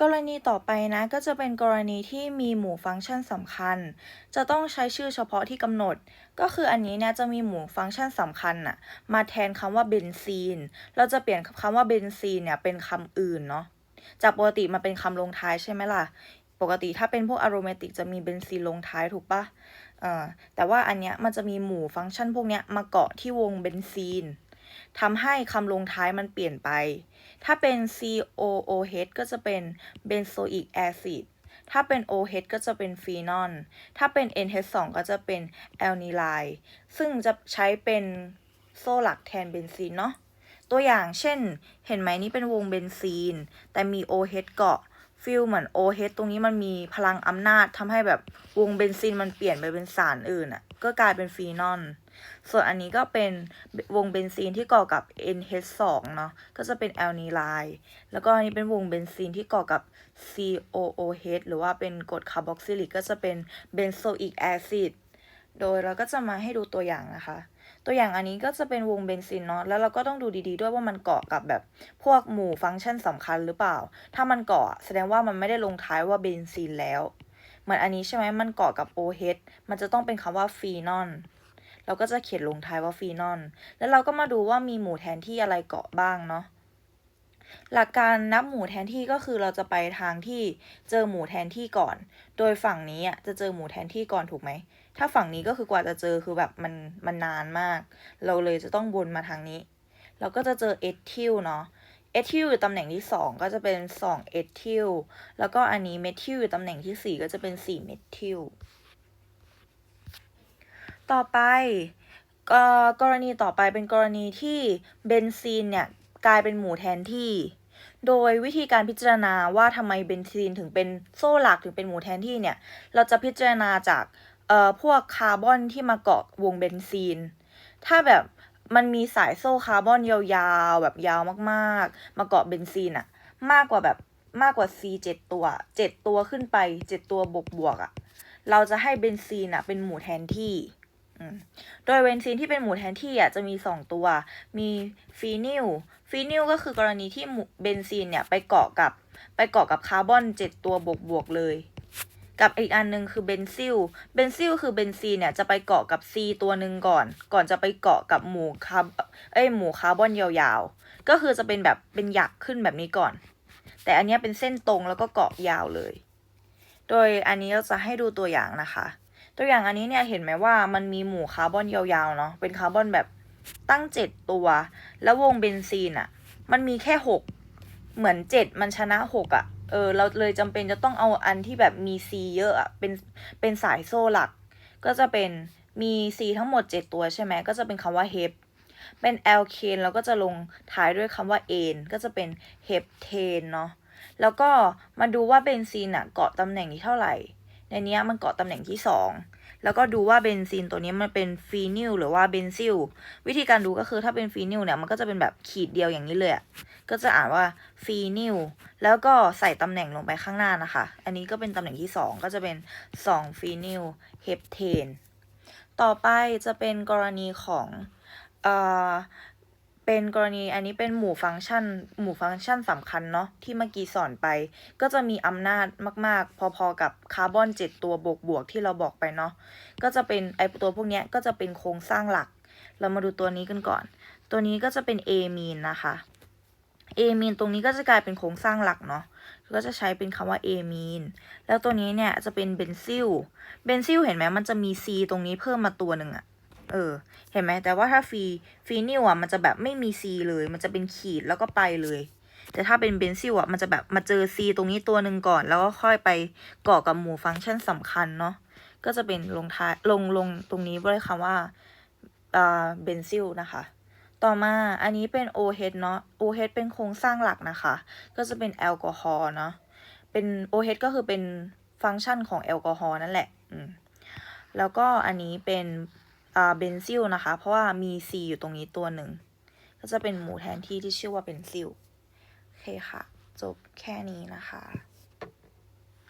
กรณีต่อไปนะก็จะเป็นกรณีที่มีหมู่ฟังก์ชันสำคัญ จะต้องใช้ชื่อเฉพาะที่กำหนด ก็คืออันนี้เนี่ยจะมีหมู่ฟังก์ชันสำคัญน่ะมาแทนคำว่าเบนซีน เราจะเปลี่ยนคำว่าเบนซีนเนี่ยเป็นคำอื่นเนาะ จากปกติมาเป็นคำลงท้ายใช่ไหมล่ะ ปกติถ้าเป็นพวกอโรมาติกจะมีเบนซีนลงท้ายถูกปะเอ่อแต่ว่าอันเนี้ยมันจะมีหมู่ฟังก์ชันพวกเนี้ยมาเกาะที่วงเบนซีน ทำให้คำลงท้ายมันเปลี่ยนไป ถ้าเป็น COOH ก็จะเป็น benzoic acid ถ้าเป็น OH ก็จะเป็นฟีนอลถ้าเป็น NH2 ก็จะเป็นแอลนีไลซึ่งจะใช้เป็นโซ่หลักแทนเบนซีนเนาะ ตัวอย่างเช่น เห็นไหมนี่เป็นวงเบนซีน แต่มี OH เกาะฟิลเหมือน OH ตรงนี้มันมีพลังอำนาจทำให้แบบวงเบนซินมันเปลี่ยนไปเป็นสารอื่นอะ่ะ ก็กลายเป็นฟีนอล ส่วนอันนี้ก็เป็นวงเบนซีนที่ก่อกับ NH2 เนาะ ก็จะเป็นแอลนีไลน์แล้วก็อันนี้เป็นวงเบนซีนที่ก่อกับ COOH หรือว่าเป็นกรดคาร์บอกซิลิกก็จะเป็นเบนโซอิกแอซิด โดยเราก็จะมาให้ดูตัวอย่างนะคะ ตัวอย่างอันนี้ก็จะเป็นวงเบนซินเนาะ แล้วเราก็ต้องดูดีๆด้วยว่ามันเกาะกับแบบพวกหมู่ฟังก์ชันสำคัญหรือเปล่า ถ้ามันเกาะแสดงว่ามันไม่ได้ลงท้ายว่าเบนซินแล้ว เหมือนอันนี้ใช่ไหมมันเกาะกับ OH มันจะต้องเป็นคำว่าฟีนอล เราก็จะเขียนลงท้ายว่าฟีนอลแล้วเราก็มาดูว่ามีหมู่แทนที่อะไรเกาะบ้างเนาะหลักการนับหมู่แทนที่ก็คือเราจะไปทางที่เจอหมู่แทนที่ก่อน โดยฝั่งนี้อะจะเจอหมู่แทนที่ก่อนถูกไหม ถ้าฝั่งนี้ก็คือกว่าจะเจอคือแบบมันมันนานมาก เราเลยจะต้องวนมาทางนี้ เราก็จะเจอเอทิลเนาะ เอทิลอยู่ตำแหน่งที่ 2 ก็จะเป็น2เอทิล แล้วก็อันนี้เมทิลอยู่ตำแหน่งที่ 4 ก็จะเป็น4เมทิล ต่อไปก็กรณีต่อไปเป็นกรณีที่เบนซีนเนี่ยกลายเป็นหมู่แทนที่ โดยวิธีการพิจารณาว่าทำไมเบนซีนถึงเป็นโซ่หลักถึงเป็นหมู่แทนที่เนี่ย เราจะพิจารณาจากเอ่อพวกคาร์บอนที่มาเกาะวงเบนซีน ถ้าแบบมันมีสายโซ่คาร์บอนยาวๆแบบยาวมากๆ มาเกาะเบนซีนอะมากกว่าแบบมากกว่า C 7ตัว7ตัวขึ้นไป7ตัวบวกบวกๆอะเราจะให้เบนซีนอะเป็นหมู่แทนที่ โดยเบนซีนที่เป็นหมู่แทนที่อะจะมี 2 ตัว มีฟีนิล ฟีนิลก็คือกรณีที่เบนซีนเนี่ยไปเกาะกับไปเกาะกับคาร์บอน7ตัวบวกบวกเลย กับอีกอันหนึงคือเบนซิล เบนซิลคือเบนซีนเนี่ยจะไปเกาะกับ C ตัวหนึ่งก่อน ก่อนจะไปเกาะกับหมู่คาร์บเอ้ยหมู่คาร์บอนยาวๆ ก็คือจะเป็นแบบเป็นหยักขึ้นแบบนี้ก่อน แต่อันนี้เป็นเส้นตรงแล้วก็เกาะยาวเลย โดยอันนี้เราจะให้ดูตัวอย่างนะคะ ตัวอย่างอันนี้เนี่ยเห็นไหมว่ามันมีหมู่คาร์บอนยาวๆเนาะเป็นคาร์บอนแบบตั้งเจ็ดตัว แล้ววงเบนซีนอะ่ะมันมีแค่หกเหมือนเจ็ดมันชนะหกอะ่ะเออเราเลยจำเป็นจะต้องเอาอันที่แบบมีซีเยอะอะ่ะเป็นเป็นสายโซ่หลัก ก็จะเป็นมีซีทั้งหมดเจ็ดตัวใช่ไหมก็จะเป็นคำว่าเฮปเป็นแอลเคนเราก็จะลงท้ายด้วยคำว่าเอนก็จะเป็นเฮปเทนเนาะแล้วก็มาดูว่าเบนซีนอะเกาะตำแหน่งที่เท่าไหร่ ในนี้มันเกาะตำแหน่งที่ 2 แล้วก็ดูว่าเบนซินตัวนี้มันเป็นฟีนิลหรือว่าเบนซิล วิธีการดูก็คือถ้าเป็นฟีนิลเนี่ยมันก็จะเป็นแบบขีดเดียวอย่างนี้เลยก็จะอ่านว่าฟีนิล แล้วก็ใส่ตำแหน่งลงไปข้างหน้านะคะ อันนี้ก็เป็นตำแหน่งที่ 2 ก็จะเป็น2ฟีนิลเฮปเทน ต่อไปจะเป็นกรณีของเอ่อ เป็นกรณีอันนี้เป็นหมู่ฟังก์ชัน หมู่ฟังก์ชันสำคัญเนาะที่เมื่อกี้สอนไป ก็จะมีอำนาจมาก ๆ พอๆกับคาร์บอน7ตัวบวกๆที่เราบอกไปเนาะก็จะเป็นไอตัวพวกนี้ก็จะเป็นโครงสร้างหลัก เรามาดูตัวนี้กันก่อน ตัวนี้ก็จะเป็น A มีนนะคะ A มีนตรงนี้ก็จะกลายเป็นโครงสร้างหลักเนาะก็จะใช้เป็นคำว่า A มีนแล้วตัวนี้เนี่ยจะเป็นเบนซิลเบนซิลเห็นไหมมันจะมี C ตรงนี้เพิ่มมาตัวหนึ่งอะ เออ เห็นไหมแต่ว่าถ้าฟีฟีนิลอะมันจะแบบไม่มี C เลย มันจะเป็นขีดแล้วก็ไปเลย แต่ถ้าเป็นเบนซิลอะมันจะแบบมาเจอ C ตรงนี้ตัวหนึ่งก่อน แล้วก็ค่อยไปเกาะกับหมู่ฟังก์ชันสำคัญเนาะก็จะเป็นลงท้ายลงลงตรงนี้ด้วยคำว่าอ่าเบนซิลนะคะต่อมาอันนี้เป็น OH เนาะ OH เป็นโครงสร้างหลักนะคะ ก็จะเป็นแอลกอฮอล์เนาะ เป็น OH ก็คือเป็นฟังก์ชันของแอลกอฮอล์นั่นแหละอืมแล้วก็อันนี้เป็น เบนซิลนะคะ เพราะว่ามี C อยู่ตรงนี้ตัวหนึ่ง ก็จะเป็นหมู่แทนที่ที่ชื่อว่าเบนซิลโอเคค่ะ จบแค่นี้นะคะ